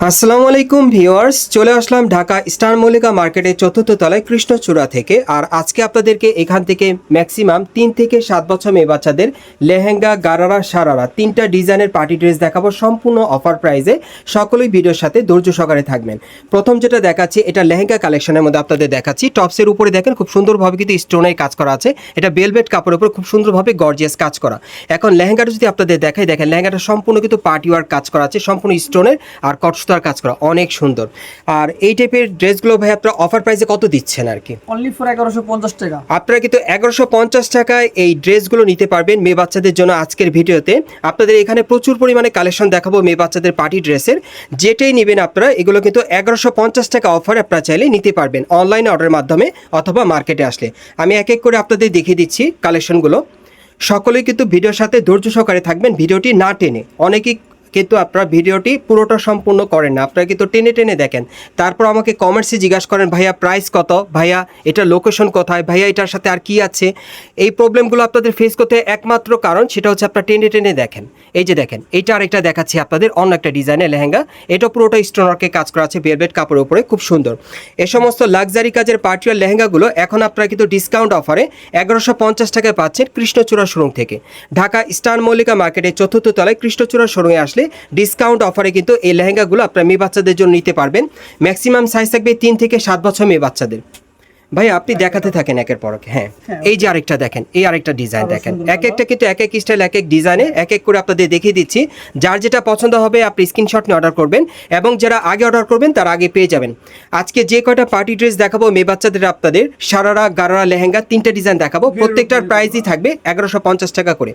আসসালামু আলাইকুম ভিউয়ার্স, চলে আসলাম ঢাকা স্টার মল্লিকা মার্কেটের চতুর্থ তলায় কৃষ্ণচূড়া থেকে। আর আজকে আপনাদেরকে এখান থেকে ম্যাক্সিমাম তিন থেকে সাত বছর মেয়ে বাচ্চাদের লেহেঙ্গা, গারারা, সারারা তিনটা ডিজাইনের পার্টি ড্রেস দেখাবো সম্পূর্ণ অফার প্রাইজে সকলেই ভিডিওর সাথে ধৈর্য সহকারে থাকবেন। প্রথম যেটা দেখাচ্ছি, এটা লেহেঙ্গা কালেকশনের মধ্যে আপনাদের দেখাচ্ছি। টপসের উপরে দেখেন, খুব সুন্দরভাবে কিন্তু স্টোনের কাজ করা আছে। এটা বেলভেট কাপড়ের উপর খুব সুন্দরভাবে গর্জিয়াস কাজ করা। এখন লেহেঙ্গাটা যদি আপনাদের দেখাই, দেখেন লেহেঙ্গাটা সম্পূর্ণ কিন্তু পার্টি ওয়ার্ক কাজ করা আছে, সম্পূর্ণ স্টোনের আর কটসুতার কাজ করা অনেক সুন্দর। আর এই টাইপের ড্রেসগুলো ভাই আপনারা অফার প্রাইসে কত দিচ্ছেন আর কি? অনলি ফর এগারোশো পঞ্চাশ টাকা। আপনারা কিন্তু এগারোশো পঞ্চাশ টাকায় এই ড্রেসগুলো নিতে পারবেন মেয়ে বাচ্চাদের জন্য আজকের ভিডিওতে। আপনাদের এখানে প্রচুর পরিমাণে কালেকশন দেখাবো মেয়ে বাচ্চাদের পার্টি ড্রেসের যেটাই নেবেন আপনারা এগুলো কিন্তু এগারোশো পঞ্চাশ টাকা অফার আপনারা চাইলে নিতে পারবেন অনলাইন অর্ডারের মাধ্যমে অথবা মার্কেটে আসলে। আমি এক এক করে আপনাদের দেখিয়ে দিচ্ছি কালেকশনগুলো সকলেই কিন্তু ভিডিওর সাথে ধৈর্য সহকারে থাকবেন ভিডিওটি না টেনে। অনেকেই কিন্তু আপনারা ভিডিওটি পুরোটা সম্পূর্ণ করেন না। আপনারা কিন্তু টেনে টেনে দেখেন। তারপর আমাকে কমেন্টসে জিজ্ঞাসা করেন, ভাইয়া প্রাইস কত? ভাইয়া, এটা লোকেশন কোথায়? ভাইয়া, এটার সাথে আর কি আছে? এই প্রবলেমগুলো আপনাদের ফেস করতে একমাত্র কারণ সেটা হচ্ছে আপনারা টেনে টেনে দেখেন। এই যে দেখেন, এইটা আরেকটা দেখাচ্ছি আপনাদের অন্য একটা ডিজাইনের লেহেঙ্গা। এটা পুরোটা স্টোনারকে কাজ করা আছে ভেলভেট কাপড়ের উপরে, খুব সুন্দর। এ সমস্ত লাক্সারি কাজের পার্টিয়ার লেহেঙ্গাগুলো এখন আপনারা কিন্তু ডিসকাউন্ট অফারে এগারোশো পঞ্চাশ টাকায় পাচ্ছেন কৃষ্ণচূড়া শোরুম থেকে। ঢাকা স্টার মল্লিকা মার্কেটের চতুর্থ তলায় কৃষ্ণচূড়া শোরুমে আসলে ডিসকাউন্ট অফারে কিন্তু এই লেহেঙ্গাগুলো আপনারা মেয়ে বাচ্চাদের জন্য নিতে পারবেন। ম্যাক্সিমাম সাইজ থাকবে তিন থেকে সাত বছর মেয়ে বাচ্চাদের। ভাই আপনি দেখাতে থাকেন একের পর এক। হ্যাঁ হ্যাঁ। এই যে আরেকটা দেখেন এই আরেকটা ডিজাইন দেখেন। এক একটা কিন্তু এক এক স্টাইল এক এক ডিজাইনে এক এক করে আপনাদের দেখিয়ে দিচ্ছি। যার যেটা পছন্দ হবে আপনি স্ক্রিনশট নিয়ে অর্ডার করবেন এবং যারা আগে অর্ডার করবেন তার আগে পেয়ে যাবেন। আজকে যে কয়টা পার্টি ড্রেস দেখাবো মেয়ে বাচ্চাদের আপনাদের সারারা গারারা লেহেঙ্গা তিনটা ডিজাইন দেখাবো। প্রত্যেকটার প্রাইসই থাকবে এগারোশো পঞ্চাশ টাকা করে।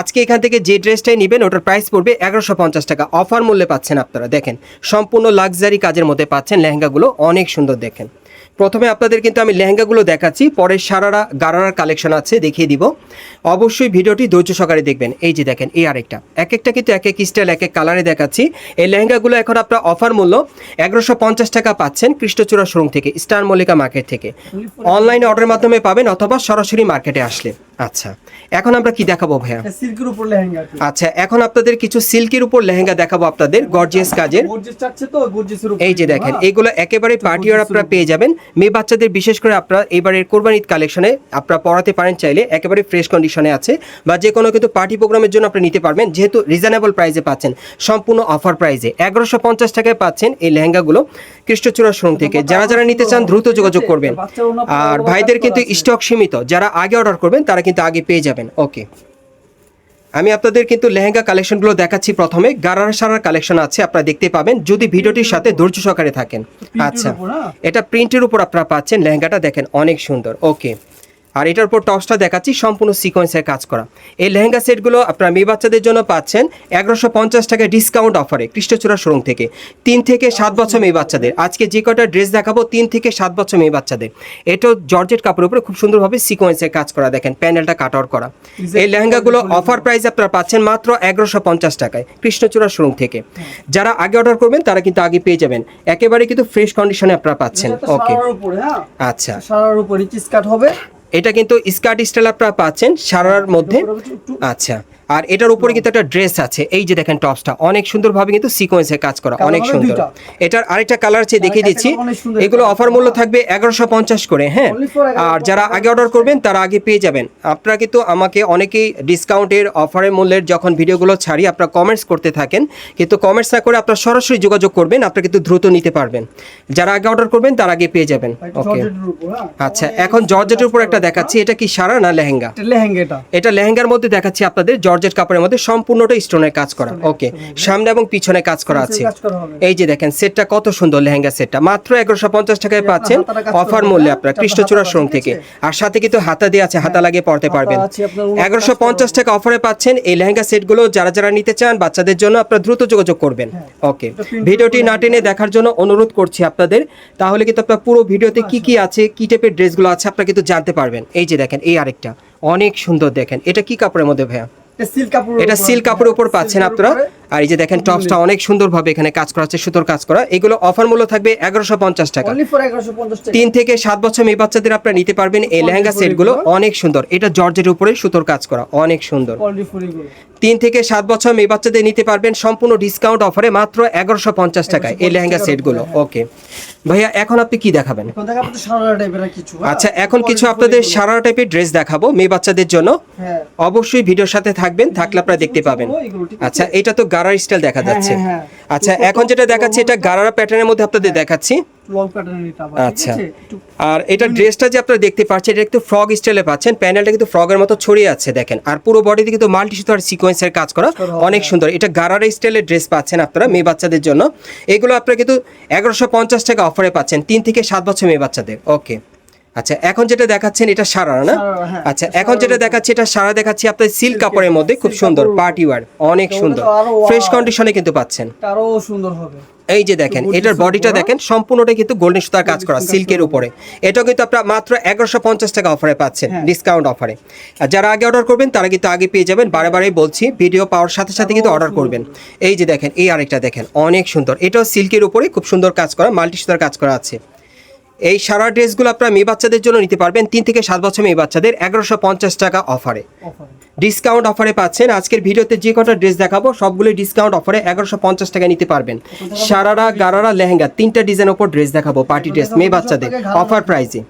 আজকে এখান থেকে যে ড্রেসটাই নেবেন ওটার প্রাইস পড়বে এগারোশো পঞ্চাশ টাকা। অফার মূল্যে পাচ্ছেন আপনারা। দেখেন সম্পূর্ণ লাক্সারি কাজের মধ্যে পাচ্ছেন লেহেঙ্গাগুলো। অনেক সুন্দর দেখেন। প্রথমে আপনাদের কিন্তু আমি লেহেঙ্গাগুলো দেখাচ্ছি পরে সারারা গারারার কালেকশন আছে দেখিয়ে দিব। অবশ্যই ভিডিওটি ধৈর্য সহকারে দেখবেন। এই যে দেখেন এই আরেকটা। এক একটা কিন্তু এক এক স্টাইল এক এক কালারে দেখাচ্ছি। এই লেহেঙ্গাগুলো এখন আপনার অফার মূল্য এগারোশো পঞ্চাশ টাকা পাচ্ছেন কৃষ্ণচূড়া শোরুম থেকে স্টার মল্লিকা মার্কেট থেকে। অনলাইনে অর্ডারের মাধ্যমে পাবেন অথবা সরাসরি মার্কেটে আসলে। আচ্ছা এখন আমরা কি দেখাবো ভাইয়া? সিল্কের উপর লেহেঙ্গা আচ্ছা এখন আপনাদের কিছু সিল্কের উপর লেহেঙ্গা দেখাবো আপনাদের গর্জিয়াস কাজের। গর্জিয়াস চাচ্ছে তো গর্জিয়াসের উপর। এই যে দেখেন এগুলো একেবারে পার্টি আর আপনারা পেয়ে যাবেন। মেয়ে বাচ্চাদের বিশেষ করে আপনারা এবারের কোরবান ঈদ কালেকশনে আপনারা পড়াতে পারেন চাইলে একেবারে ফ্রেশ কন্ডিশনে আছে। বা যে কোনো কিন্তু পার্টি প্রোগ্রামের জন্য আপনি নিতে পারবেন যেহেতু রিজনেবল প্রাইসে পাচ্ছেন। সম্পূর্ণ অফার প্রাইসে এগারোশো পঞ্চাশ টাকায় পাচ্ছেন এই লেহেঙ্গাগুলো কৃষ্ণচূড়া শোরুম থেকে। যারা যারা নিতে চান দ্রুত যোগাযোগ করবেন। আর ভাইদের কিন্তু স্টক সীমিত। যারা আগে অর্ডার করবেন তারা কিন্তু আগে পেয়ে যাবেন। ওকে আমি আপনাদের কিন্তু লেহেঙ্গা কালেকশনগুলো দেখাচ্ছি প্রথমে। গারার সারার কালেকশন আছে আপনারা দেখতে পাবেন। যদি ভিডিওটির সাথে ধৈর্য সহকারে থাকেন। আচ্ছা। হ্যাঁ? এটা প্রিন্টের উপর আপনারা পাচ্ছেন। লেহেঙ্গাটা দেখেন অনেক সুন্দর। ওকে আর এটার উপর টপসটা দেখাচ্ছি সম্পূর্ণ সিকোয়েন্সের কাজ করা। এই লেহেঙ্গা সেটগুলো আপনারা মেয়ে বাচ্চাদের জন্য পাচ্ছেন এগারোশো পঞ্চাশ টাকা ডিসকাউন্ট অফারে কৃষ্ণচূড়া শোরুম থেকে। তিন থেকে সাত বছর মেয়ে বাচ্চাদের। আজকে যে কটা ড্রেস দেখাবো তিন থেকে সাত বছর মেয়ে বাচ্চাদের। এটাও জর্জেট কাপড়ের উপরে খুব সুন্দরভাবে সিকোয়েন্সের কাজ করা দেখেন প্যানেলটা কাট আউট করা। এই লেহেঙ্গাগুলো অফার প্রাইস আপনারা পাচ্ছেন মাত্র এগারোশো পঞ্চাশ টাকায় কৃষ্ণচূড়া শোরুম থেকে। যারা আগে অর্ডার করবেন তারা কিন্তু আগে পেয়ে যাবেন। একেবারে কিন্তু ফ্রেশ কন্ডিশনে আপনারা পাচ্ছেন। ওকে হ্যাঁ? আচ্ছা। সারার উপর রিচ কাট হবে। এটা কিন্তু স্কার্ট স্টাইল আপনারা পাচ্ছেন সারার মধ্যে। আচ্ছা। আর এটার উপরে কিন্তু একটা ড্রেস আছে। এই যে দেখেন টপসটা অনেক সুন্দরভাবে কিন্তু সিকোয়েন্সে কাজ করা অনেক সুন্দর। এটার আরেকটা কালার আছে দেখিয়ে দিচ্ছি এগুলো অফার মূল্য থাকবে এগারোশো পঞ্চাশ করে হ্যাঁ। Only for 1150 আর যারা আগে অর্ডার করবেন তারা আগে পেয়ে যাবেন। আপনারা কিন্তু আমাকে অনেকেই ডিসকাউন্টের অফারের মূল্যের যখন ভিডিওগুলো ছাড়ি আপনারা কমেন্টস করতে থাকেন। কিন্তু কমেন্টস না করে আপনারা সরাসরি যোগাযোগ করবেন আপনারা কিন্তু দ্রুত নিতে পারবেন। যারা আগে অর্ডার করবেন তারা আগে পেয়ে যাবেন। ওকে হ্যাঁ। আচ্ছা এখন জর্জেটের উপর একটা দেখাচ্ছি এটা কি সারা না লেহেঙ্গা? এটা লেহেঙ্গা এটা লেহেঙ্গার মধ্যে দেখাচ্ছি আপনাদের জর্জেট কাপড়ের মধ্যে সম্পূর্ণটা স্টোনের কাজ করা। ওকে সামনে এবং পিছনে কাজ করা আছে। এই যে দেখেন সেটটা কত সুন্দর লেহেঙ্গা সেটটা মাত্র এগারোশো পঞ্চাশ টাকায় পাচ্ছেন অফার মূল্যে আপনার কৃষ্ণচূড়া শোরুম থেকে। আর সাথে কিন্তু হাতা দিয়ে আছে হাতা লাগিয়ে পড়তে পারবেন। এগারোশো পঞ্চাশ টাকা অফারে পাচ্ছেন। এই লেহেঙ্গা সেটগুলো যারা যারা নিতে চান বাচ্চাদের জন্য আপনারা দ্রুত যোগাযোগ করবেন। ওকে ভিডিওটি না টেনে দেখার জন্য অনুরোধ করছি আপনাদের। তাহলে কিন্তু আপনার পুরো ভিডিওতে কি কি আছে কি টাইপের ড্রেসগুলো আছে আপনারা কিন্তু জানতে পারবেন। এই যে দেখেন এই আরেকটা। অনেক সুন্দর দেখেন। এটা কি কাপড়ের মধ্যে ভাইয়া? এটা সিল্ক কাপড়ের উপর পাচ্ছেন আপনারা। আর এই যে দেখেন টপসটা অনেক সুন্দরভাবে এখানে কাজ করা আছে সুতোর কাজ করা। এগুলো অফার মূল্য থাকবে এগারোশো পঞ্চাশ টাকা। অনলি ফর 1150 টাকা। তিন থেকে সাত বছর মেয়ে বাচ্চাদের আপনারা নিতে পারবেন। এই লেহেঙ্গা সেটগুলো অনেক সুন্দর। এটা জর্জের উপরে সুতোর কাজ করা অনেক সুন্দর। তিন থেকে সাত বছর মেয়ে বাচ্চাদের নিতে পারবেন সম্পূর্ণ ডিসকাউন্ট অফারে মাত্র এগারোশো পঞ্চাশ টাকায় এই লেহেঙ্গা সেটগুলো ওকে ভাইয়া এখন আপনি কি দেখাবেন? আচ্ছা এখন কিছু আপনাদের সারা টাইপের ড্রেস দেখাবো মেয়ে বাচ্চাদের জন্য। হ্যাঁ। অবশ্যই ভিডিওর সাথে থাকবেন থাকলে আপনারা দেখতে পাবেন। আচ্ছা এটা তো গারার স্টাইল দেখা হ্যাঁ, যাচ্ছে। হ্যাঁ, হ্যাঁ। আচ্ছা এখন যেটা দেখাচ্ছি এটা গারারা প্যাটার্নের মধ্যে আপনাদের দেখাচ্ছি। আচ্ছা। আর এটা ড্রেসটা যে আপনারা দেখতে পাচ্ছেন এটা একটু ফ্রগ স্টাইলে পাচ্ছেন। প্যানেলটা কিন্তু ফ্রগের মতো ছড়িয়ে আছে দেখেন। আর পুরো বডিতে কিন্তু মাল্টি সুতার সিকোয়েন্সের কাজ করা অনেক সুন্দর। এটা গারারা স্টাইলের ড্রেস পাচ্ছেন আপনারা মেয়ে বাচ্চাদের জন্য। এগুলো আপনারা কিন্তু এগারোশো পঞ্চাশ টাকা অফারে পাচ্ছেন। তিন থেকে সাত বছর মেয়ে বাচ্চাদের। ওকে আচ্ছা এখন যেটা দেখাচ্ছেন এটা সারারা না? হ্যাঁ। আচ্ছা এখন যেটা দেখাচ্ছি এটা সারা দেখাচ্ছি আপনার সিল্ক কাপড়ের মধ্যে। খুব সুন্দর পার্টি ওয়ার অনেক সুন্দর। ফ্রেশ। কন্ডিশনে কিন্তু পাচ্ছেন। এটা আরও সুন্দর হবে। এই যে দেখেন এটার বডিটা দেখেন সম্পূর্ণটাই কিন্তু গোল্ডেন সুতার কাজ করা সিল্কের উপরে। এটাও কিন্তু আপনারা মাত্র এগারোশো পঞ্চাশ টাকা অফারে পাচ্ছেন হ্যাঁ। ডিসকাউন্ট অফারে আর যারা আগে অর্ডার করবেন তারা কিন্তু আগে পেয়ে যাবেন। বারে বারে বলছি ভিডিও পাওয়ার সাথে সাথে কিন্তু অর্ডার করবেন। এই যে দেখেন এই আরেকটা দেখেন অনেক সুন্দর। এটাও সিল্কের উপরে খুব সুন্দর কাজ করা মাল্টি সুতার কাজ করা আছে। এই সারা ড্রেসগুলো আপনারা মেয়ে বাচ্চাদের জন্য নিতে পারবেন। তিন থেকে সাত বছর মেয়ে বাচ্চাদের এগারোশো পঞ্চাশ টাকা অফারে। ডিসকাউন্ট অফারে পাচ্ছেন। আজকের ভিডিওতে যে কটা ড্রেস দেখাবো সবগুলোই ডিসকাউন্ট অফারে এগারোশো পঞ্চাশ টাকা নিতে পারবেন। সারারা গারারা লেহেঙ্গা তিনটা ডিজাইন ওপর ড্রেস দেখাবো পার্টি ড্রেস মেয়ে বাচ্চাদের অফার প্রাইসে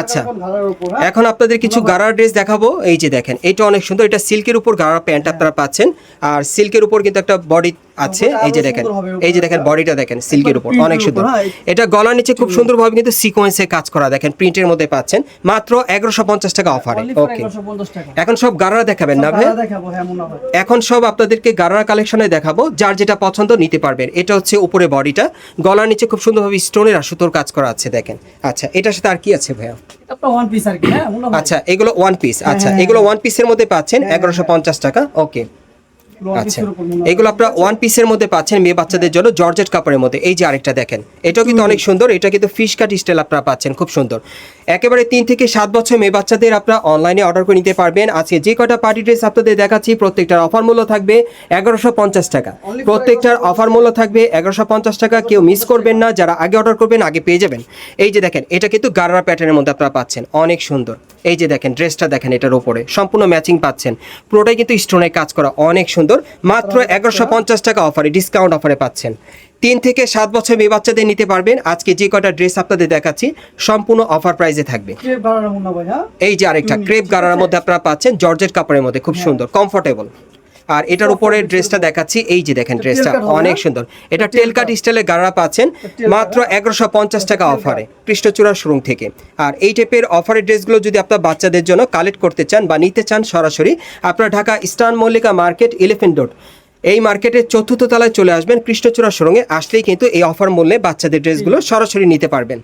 আচ্ছা। হ্যাঁ? এখন আপনাদের কিছু গারার ড্রেস দেখাবো। এই যে দেখেন এটা অনেক সুন্দর। এটা সিল্কের উপর গারার প্যান্ট আপনারা পাচ্ছেন। আর সিল্কের উপর কিন্তু একটা বডি আছে এই যে দেখেন এই যে দেখেন বডিটা দেখেন সিল্কের উপর অনেক সুন্দর। এটা গলার নিচে খুব সুন্দরভাবে কিন্তু সিকোয়েন্সে কাজ করা দেখেন প্রিন্টের মধ্যে পাচ্ছেন মাত্র এগারোশো পঞ্চাশ টাকা অফারে ওকে এখন সব গারারা দেখাবেন না ভাই দেখাবো হ্যাঁ হয় এখন সব আপনাদেরকে গারারা কালেকশনে দেখাবো যার যেটা পছন্দ নিতে পারবেন। এটা হচ্ছে উপরে বডিটা গলার নিচে খুব সুন্দরভাবে স্টোনের আর সুতোর কাজ করা আছে দেখেন। আচ্ছা এটার সাথে আর কি আছে ভাইয়া? এটা আপনার ওয়ান পিস আর কি হ্যাঁ হয় আচ্ছা এগুলো ওয়ান পিস আচ্ছা হ্যাঁ, এগুলো ওয়ান পিসের মধ্যে পাচ্ছেন এগারোশো পঞ্চাশ টাকা ওকে আচ্ছা। এগুলো আপনারা ওয়ান পিসের মধ্যে পাচ্ছেন মেয়ে বাচ্চাদের জন্য জর্জেট কাপড়ের মধ্যে। এই যে আরেকটা দেখেন এটাও কিন্তু অনেক সুন্দর এটা কিন্তু ফিশ কাট স্টাইল আপনারা পাচ্ছেন খুব সুন্দর। একেবারে তিন থেকে সাত বছর মেয়ে বাচ্চাদের আপনারা অনলাইনে অর্ডার করে নিতে পারবেন। আজকে যে কটা পার্টি ড্রেস আপনাদের দেখাচ্ছি প্রত্যেকটার অফার মূল্য থাকবে এগারোশো পঞ্চাশ টাকা। প্রত্যেকটার অফার মূল্য থাকবে এগারোশো পঞ্চাশ টাকা কেউ মিস করবেন না যারা আগে অর্ডার করবেন আগে পেয়ে যাবেন। এই যে দেখেন এটা কিন্তু গারারা প্যাটার্নের মধ্যে আপনারা পাচ্ছেন অনেক সুন্দর। এই যে দেখেন ড্রেসটা দেখেন এটার উপরে সম্পূর্ণ ম্যাচিং পাচ্ছেন। পুরোটাই কিন্তু স্টোনের কাজ করা অনেক সুন্দর। মাত্র এগারোশো পঞ্চাশ টাকা অফারে ডিসকাউন্ট অফারে পাচ্ছেন। তিন থেকে সাত বছর মেয়ে বাচ্চাদের নিতে পারবেন। আজকে যে কটা ড্রেস আপনাদের দেখাচ্ছি সম্পূর্ণ অফার প্রাইসে থাকবে। হয় হ্যাঁ এই যে আরেকটা ক্রেপ গারার মধ্যে আপনারা পাচ্ছেন জর্জেট কাপড়ের মধ্যে খুব সুন্দর কমফোর্টেবল আর এটার উপরে ড্রেসটা দেখাচ্ছি। এই যে দেখেন ড্রেসটা? অনেক সুন্দর। এটা টেলকাট স্টাইলে গাড়া পাচ্ছেন মাত্র এগারোশো পঞ্চাশ টাকা অফারে কৃষ্ণচূড়া শোরুম থেকে। আর এই টাইপের অফারের ড্রেসগুলো যদি আপনার বাচ্চাদের জন্য কালেক্ট করতে চান বা নিতে চান সরাসরি আপনার Dhaka eastern Mallika market eleven dot. এই মার্কেটের চতুর্থ তলায় চলে আসবেন কৃষ্ণচূড়া সুরঙ্গে আসলেই কিন্তু এই অফার মূল্যে বাচ্চাদের ড্রেসগুলো সরাসরি নিতে পারবেন।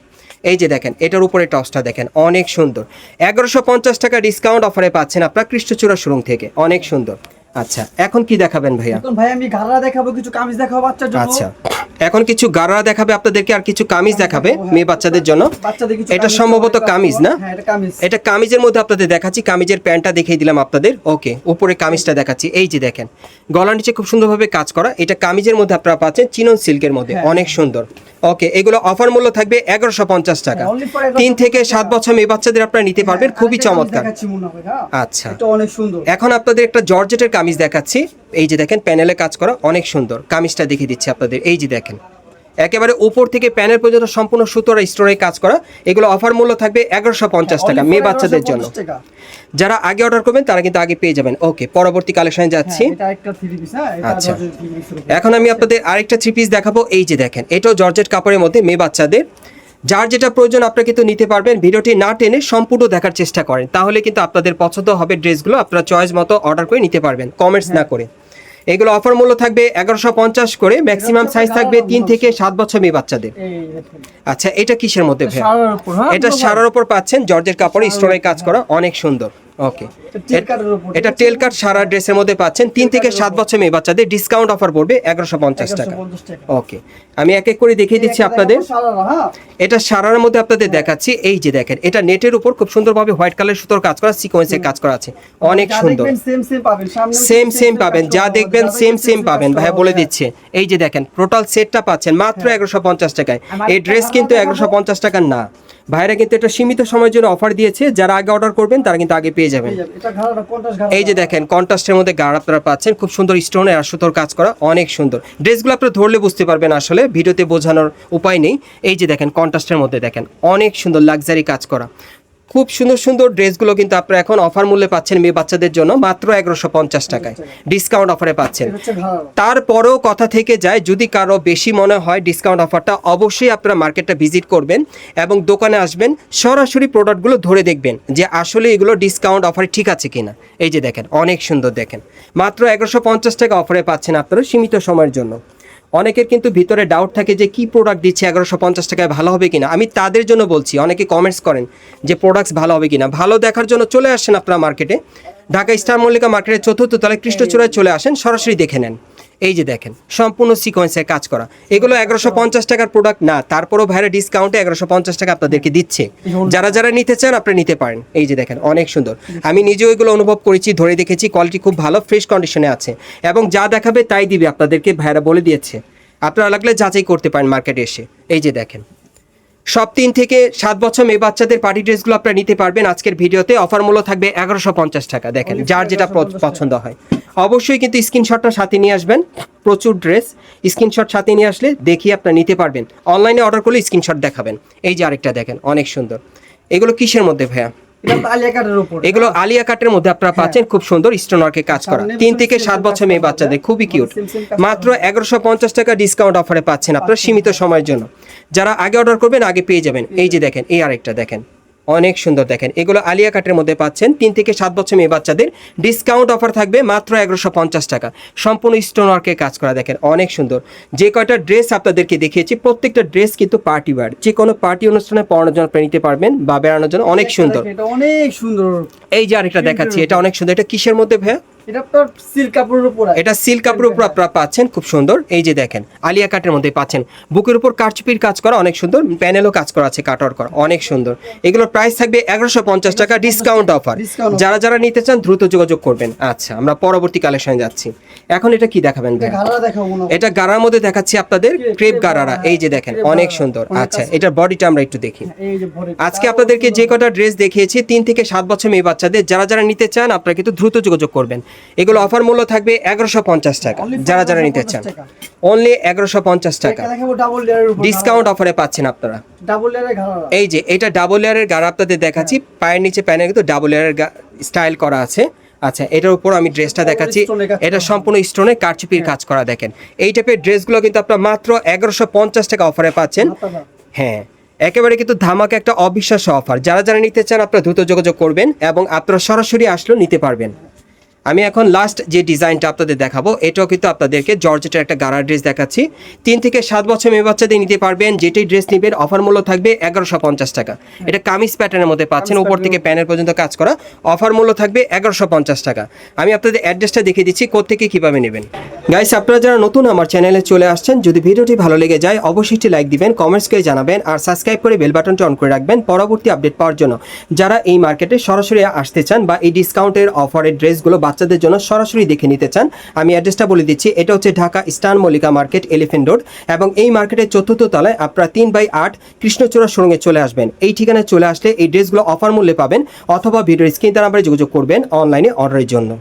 এই যে দেখেন এটার উপরে টসটা দেখেন অনেক সুন্দর। এগারোশো পঞ্চাশ টাকা ডিসকাউন্ট অফারে পাচ্ছেন আপনার কৃষ্ণচূড়া সুরং থেকে অনেক সুন্দর। আচ্ছা এখন কি দেখাবেন ভাইয়া? এখন ভাই আমি ঘাড়া দেখাবো কিছু কামিজ দেখাবো বাচ্চার জন্য। আচ্ছা এখন কিছু গাড়া দেখাবে আপনাদেরকে আর কিছু কামিজ দেখাবে মেয়ে বাচ্চাদের জন্য। এটা সম্ভবত কামিজ না? হ্যাঁ এটা কামিজ। এটা কামিজের মধ্যে আপনাদের দেখাচ্ছি কামিজের প্যান্টটা দেখিয়ে দিলাম আপনাদের। ওকে উপরে কামিজটা দেখাচ্ছি এই যে দেখেন। গলার নিচে খুব সুন্দরভাবে কাজ করা এটা কামিজের মধ্যে আপনারা পাচ্ছেন চিনন সিল্কের মধ্যে হ্যাঁ। অনেক সুন্দর। ওকে এগুলো অফার মূল্য থাকবে এগারোশো পঞ্চাশ টাকা। হ্যাঁ, only for 1150 তিন থেকে সাত বছর মেয়ে বাচ্চাদের আপনারা নিতে পারবেন হ্যাঁ, খুবই চমৎকার। হয় হ্যাঁ। আচ্ছা। এটা অনেক সুন্দর। এখন আপনাদের একটা জর্জেটের কামিজ দেখাচ্ছি। এই যে দেখেন প্যানেলে কাজ করা অনেক সুন্দর। কামিজটা দেখিয়ে দিচ্ছি আপনাদের। এই যে দেখেন একেবারে উপর থেকে প্যানেল পর্যন্ত সম্পূর্ণ সুতোর স্টোরে কাজ করা। এগুলো অফার মূল্য থাকবে এগারোশো পঞ্চাশ টাকা মেয়ে বাচ্চাদের জন্য। যারা আগে অর্ডার করবেন তারা কিন্তু আগে পেয়ে যাবেন। ওকে পরবর্তী কালেকশনে যাচ্ছি। হ্যাঁ, পিস হ্যাঁ আচ্ছা। এখন আমি আপনাদের আরেকটা থ্রি পিস দেখাবো। এই যে দেখেন এটাও জর্জেট কাপড়ের মধ্যে মেয়ে বাচ্চাদের। যার যেটা প্রয়োজন আপনারা কিন্তু নিতে পারবেন। ভিডিওটি না টেনে সম্পূর্ণ দেখার চেষ্টা করেন। তাহলে কিন্তু আপনাদের পছন্দ হবে ড্রেসগুলো আপনারা চয়েস মতো অর্ডার করে নিতে পারবেন। কমেন্টস না করে। এগুলো অফার মূল্য থাকবে এগারোশো পঞ্চাশ করে। ম্যাক্সিমাম সাইজ থাকবে তিন থেকে সাত বছর মেয়ে বাচ্চাদের। আচ্ছা এটা কিসের মধ্যে ভাইয়া? সারার হ্যাঁ এটা সারার উপর পাচ্ছেন। জর্জের কাপড়ে স্টোরে কাজ করা অনেক সুন্দর। ওকে এটা টেল কাট সারা ড্রেসের মধ্যে পাচ্ছেন। তিন থেকে সাত বছর মেয়ে বাচ্চাদের ডিসকাউন্ট অফার পড়বে এগারোশো পঞ্চাশ টাকা। ওকে আমি এক এক করে দেখিয়ে দিচ্ছি আপনাদের। হ্যাঁ? এটা সারার মধ্যে আপনাদের দেখাচ্ছি। এই যে দেখেন এটা নেটের উপর খুব সুন্দরভাবে হোয়াইট কালার সুতোর কাজ করা সিকোয়েন্সের কাজ করা আছে। অনেক সুন্দর। সেম সেম পাবেন। যা দেখবেন সেম সেম পাবেন। ভাইয়া বলে দিচ্ছে। এই যে দেখেন টোটাল সেটটা পাচ্ছেন মাত্র এগারোশো পঞ্চাশ টাকায়। এই ড্রেস কিন্তু এগারোশো পঞ্চাশ টাকার না। ভাইরা কিন্তু একটা সীমিত সময়ের জন্য অফার দিয়েছে। যারা আগে অর্ডার করবেন তারা কিন্তু আগে পেয়ে যাবেন। এই যে দেখেন কন্ট্রাস্টের মধ্যে গাঢ় আপনারা পাচ্ছেন। খুব সুন্দর স্টোনে আর সুতোর কাজ করা অনেক সুন্দর। ড্রেসগুলো আপনারা ধরলে বুঝতে পারবেন আসলে ভিডিওতে বোঝানোর উপায় নেই। এই যে দেখেন কন্ট্রাস্টের মধ্যে দেখেন অনেক সুন্দর লাক্সারি কাজ করা। খুব সুন্দর সুন্দর ড্রেসগুলো কিন্তু আপনারা এখন অফার মূল্যে পাচ্ছেন মেয়ে বাচ্চাদের জন্য মাত্র এগারোশো পঞ্চাশ টাকায়। ডিসকাউন্ট অফারে পাচ্ছেন। তারপরেও কথা থেকে যায় যদি কারও বেশি মনে হয় ডিসকাউন্ট অফারটা অবশ্যই আপনারা মার্কেটটা ভিজিট করবেন এবং দোকানে আসবেন সরাসরি প্রোডাক্টগুলো ধরে দেখবেন যে আসলে এগুলো ডিসকাউন্ট অফারে ঠিক আছে কিনা। এই যে দেখেন অনেক সুন্দর দেখেন। মাত্র এগারোশো পঞ্চাশ টাকা অফারে পাচ্ছেন আপনারা সীমিত সময়ের জন্য। অনেকের কিন্তু ভিতরে ডাউট থাকে যে কি প্রোডাক্ট দিচ্ছে, এগারোশো পঞ্চাশ টাকায় ভালো হবে কিনা? আমি তাদের জন্য বলছি, অনেকে কমেন্টস করেন যে প্রোডাক্টস ভালো হবে কিনা। ভালো দেখার জন্য চলে আসেন আপনারা মার্কেটে ঢাকা স্টার মল্লিকা মার্কেটের চতুর্থ তলায় কৃষ্ণচূড়ায় চলে আসেন, সরাসরি দেখে নেন। এই যে দেখেন, সম্পূর্ণ সিকোয়েন্সে কাজ করা। এগুলো এগারোশো পঞ্চাশ টাকার প্রোডাক্ট না, তারপরও ভাইরা ডিসকাউন্টে এগারোশো পঞ্চাশ টাকা আপনাদেরকে দিচ্ছে। যারা যারা নিতে চান, আপনি নিতে পারেন। এই যে দেখেন, অনেক সুন্দর। আমি নিজেও এগুলো অনুভব করেছি, ধরে দেখেছি কোয়ালিটি খুব ভালো ফ্রেশ কন্ডিশনে আছে। এবং যা দেখাবে তাই দিবে, আপনাদেরকে ভাইরা বলে দিয়েছে। আপনারা লাগলে যাচাই করতে পারেন মার্কেটে এসে। এই যে দেখেন, সব তিন থেকে সাত বছর মেয়ে বাচ্চাদের পার্টি ড্রেসগুলো আপনারা নিতে পারবেন। আজকের ভিডিওতে অফার মূল্য থাকবে এগারোশো পঞ্চাশ টাকা। দেখেন, যার যেটা পছন্দ হয়। অবশ্যই কিন্তু স্ক্রিনশটটা সাথে নিয়ে আসবেন। প্রচুর ড্রেস। স্ক্রিনশট সাথে নিয়ে আসলে দেখিয়ে আপনারা নিতে পারবেন। অনলাইনে অর্ডার করলে স্ক্রিনশট দেখাবেন। এই যে আরেকটা দেখেন অনেক সুন্দর। এগুলো কিসের মধ্যে ভাইয়া? এগুলো আলিয়া কাটের মধ্যে আপনারা পাচ্ছেন খুব সুন্দর স্টোন কাজ করা। তিন থেকে সাত বছর মেয়ে বাচ্চাদের খুবই কিউট মাত্র এগারোশো পঞ্চাশ টাকা ডিসকাউন্ট অফারে পাচ্ছেন আপনারা সীমিত সময়ের জন্য। যারা আগে অর্ডার করবেন আগে পেয়ে যাবেন। এই যে দেখেন এই আরেকটা দেখেন। অনেক সুন্দর দেখেন। এগুলো আলিয়া কাটের মধ্যে পাচ্ছেন। তিন থেকে সাত বছর মেয়ে বাচ্চাদের ডিসকাউন্ট অফার থাকবে মাত্র এগারোশো পঞ্চাশ টাকা। সম্পূর্ণ স্টোন ওয়ার্কের কাজ করা দেখেন অনেক সুন্দর। যে কয়টা ড্রেস আপনাদেরকে দেখিয়েছি প্রত্যেকটা ড্রেস কিন্তু পার্টি ওয়ার যে কোনো পার্টি অনুষ্ঠানে পড়ানোর জন্য নিতে পারবেন বা বেড়ানোর জন্য অনেক সুন্দর। অনেক সুন্দর। এই যে আরেকটা দেখাচ্ছি এটা। অনেক সুন্দর। এটা কিসের মধ্যে ভাইয়া? এটা আপনার সিল্ক কাপড়ের উপর আছে। এটা সিল্ক কাপড়ের উপর আপনারা পাচ্ছেন খুব সুন্দর। এই যে দেখেন আলিয়া কাটের মধ্যে পাচ্ছেন। বুকের উপর কারচুপির কাজ করা অনেক সুন্দর প্যানেলও কাজ করা আছে কাটার করা অনেক সুন্দর। এগুলোর প্রাইস থাকবে এগারোশো পঞ্চাশ টাকা ডিসকাউন্ট অফার যারা যারা নিতে চান দ্রুত যোগাযোগ করবেন। আচ্ছা আমরা পরবর্তী কালেকশনে যাচ্ছি। এখন এটা কি দেখাবেন এটা হয়। গারার মধ্যে দেখাচ্ছি আপনাদের ক্রেপ গারা, গারারা। এই যে দেখেন অনেক সুন্দর। আচ্ছা এটার বডিটা আমরা একটু দেখি। এই যে ভরে আজকে আপনাদেরকে যে কটা ড্রেস দেখিয়েছি তিন থেকে সাত বছর মেয়ে বাচ্চাদের যারা যারা নিতে চান আপনারা কিন্তু দ্রুত যোগাযোগ করবেন। এগুলো অফার মূল্য থাকবে এগারোশো পঞ্চাশ টাকা। যারা যারা নিতে চান। অনলি এগারোশো পঞ্চাশ টাকা। ডিসকাউন্ট অফারে পাচ্ছেন আপনারা। এই যে এটা ডাবল লেয়ারের গাড়া আপনাদের দেখাচ্ছি। পায়ের নিচে প্যানে কিন্তু ডাবল লেয়ারের স্টাইল করা আছে। আচ্ছা এটার উপর আমি ড্রেসটা দেখাচ্ছি। এটা সম্পূর্ণ স্টোনে কারচুপির কাজ করা দেখেন। এই টাইপের ড্রেসগুলো কিন্তু আপনার মাত্র এগারোশো পঞ্চাশ টাকা অফারে পাচ্ছেন। হ্যাঁ একেবারে কিন্তু ধামাকা একটা অবিশ্বাস্য অফার যারা যারা নিতে চান আপনারা দ্রুত যোগাযোগ করবেন এবং আপনারা সরাসরি আসলেও নিতে পারবেন। আমি এখন লাস্ট যে ডিজাইনটা আপনাদের দেখাবো এটাও কিন্তু আপনাদেরকে জর্জেটের একটা গাড়া ড্রেস দেখাচ্ছি। তিন থেকে সাত বছর মেয়ে বাচ্চাদের নিতে পারবেন যেটাই ড্রেস নেবেন অফার মূল্য থাকবে এগারোশো পঞ্চাশ টাকা। এটা কামিজ প্যাটার্নের মধ্যে পাচ্ছেন উপর থেকে প্যানেল পর্যন্ত কাজ করা। অফার মূল্য থাকবে এগারোশো পঞ্চাশ টাকা। আমি আপনাদের অ্যাড্রেসটা দেখিয়ে দিচ্ছি কোথেকে কীভাবে নেবেন। গাইস আপনারা যারা নতুন আমার চ্যানেলে চলে আসছেন যদি ভিডিওটি ভালো লেগে যায় অবশ্যই একটি লাইক দিবেন কমেন্টস করে জানাবেন আর সাবস্ক্রাইব করে বেল বাটনটি অন করে রাখবেন পরবর্তী আপডেট পাওয়ার জন্য। যারা এই মার্কেটে সরাসরি আসতে চান বা এই ডিসকাউন্টের অফারের ড্রেসগুলো বাচ্চাদের জন্য সরাসরি দেখে নিতে চান, আমি অ্যাড্রেসটা বলে দিচ্ছি, এটা হচ্ছে ঢাকা স্টান মল্লিকা মার্কেট, এলিফেন্ট রোড, এবং এই মার্কেটের চতুর্থ তলায় আপনারা তিন বাই আট কৃষ্ণচূড়া সুরঙ্গে চলে আসবেন। এই ঠিকানায় চলে আসলে এই ড্রেসগুলো অফার মূল্যে পাবেন, অথবা ভিডিও স্ক্রিন দ্বারা আমরা যোগাযোগ করবেন অনলাইনে অর্ডারের জন্য।